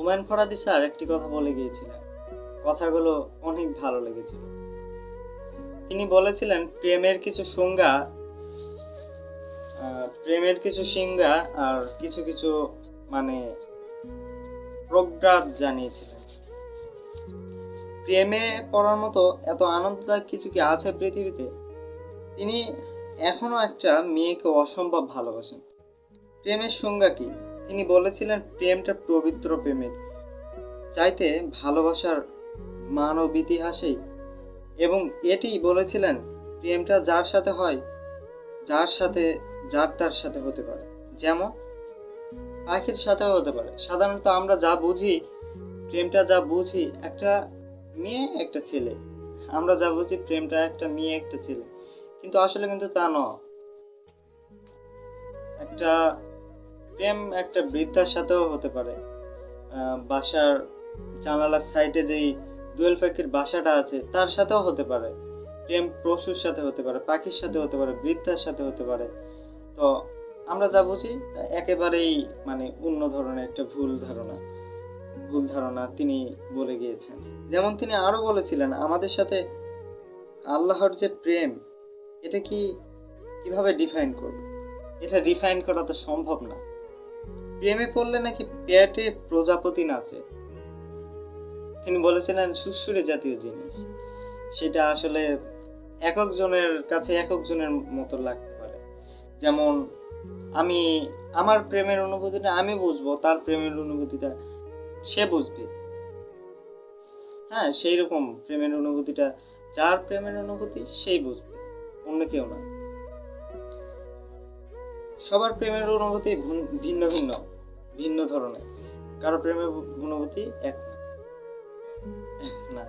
Humayun ফরাদি sir একটি কথা বলে গিয়েছিলেন। কথাগুলো অনেক ভালো লেগেছিল। তিনি বলেছিলেন, প্রেমের কিছু সংজ্ঞা প্রেমের কিছু সংজ্ঞা আর কিছু কিছু মানে প্রজ্ঞাত জানিয়েছিলেন। প্রেমে পড়ার মতো এত আনন্দদায়ক কিছু কি আছে পৃথিবীতে? তিনি এখনও একটা মেয়েকে অসম্ভব ভালোবাসেন। প্রেমের সংজ্ঞা কি? তিনি বলেছিলেন, প্রেমটা পবিত্র প্রেমের। চাইতে ভালোবাসার মানব ইতিহাসেই এবং এটি বলেছিলেন, প্রেমটা যার সাথে হয়, যার সাথে, যার তার সাথে হতে পারে। যেমন, পাখির সাথেও হতে পারে। সাধারণত আমরা যা বুঝি, প্রেমটা যা বুঝি, একটা মেয়ে, একটা ছেলে। আমরা যা বুঝি, প্রেমটা একটা মেয়ে, একটা ছেলে। কিন্তু আসলে কিন্তু তা নয়। একটা প্রেম একটা বৃদ্ধার সাথেও হতে পারে। বাসার জানালার সাইডে যেই দোয়েল পাখির বাসাটা আছে, তার সাথেও হতে পারে। প্রেম পশুর সাথে হতে পারে, পাখির সাথে হতে পারে, বৃদ্ধার সাথে হতে পারে। তো আমরা যা বুঝি একেবারেই মানে অন্য ধরনের একটা ভুল ধারণা। ভুল ধারণা তিনি বলে গিয়েছেন। যেমন তিনি আরও বলেছিলেন, আমাদের সাথে আল্লাহর যে প্রেম, এটা কি কীভাবে ডিফাইন করবে? এটা ডিফাইন করা তো সম্ভব না। প্রেমে পড়লে নাকি পেটে প্রজাপতি নাচে। তিনি বলেছিলেন সুসুরে জাতীয় জিনিস। সেটা আসলে একক জনের কাছে একক জনের মতো লাগতে পারে। যেমন, আমি, আমার প্রেমের অনুভূতিটা আমি বুঝব, তার প্রেমের অনুভূতিটা সে বুঝবে। হ্যাঁ সেই রকম প্রেমের অনুভূতিটা, যার প্রেমের অনুভূতি সেই বুঝবে, অন্য কেউ না। সবার প্রেমের অনুভূতি ভিন্ন ভিন্ন ভিন্ন ধরনের। কারও প্রেমের অনুভূতি এক না।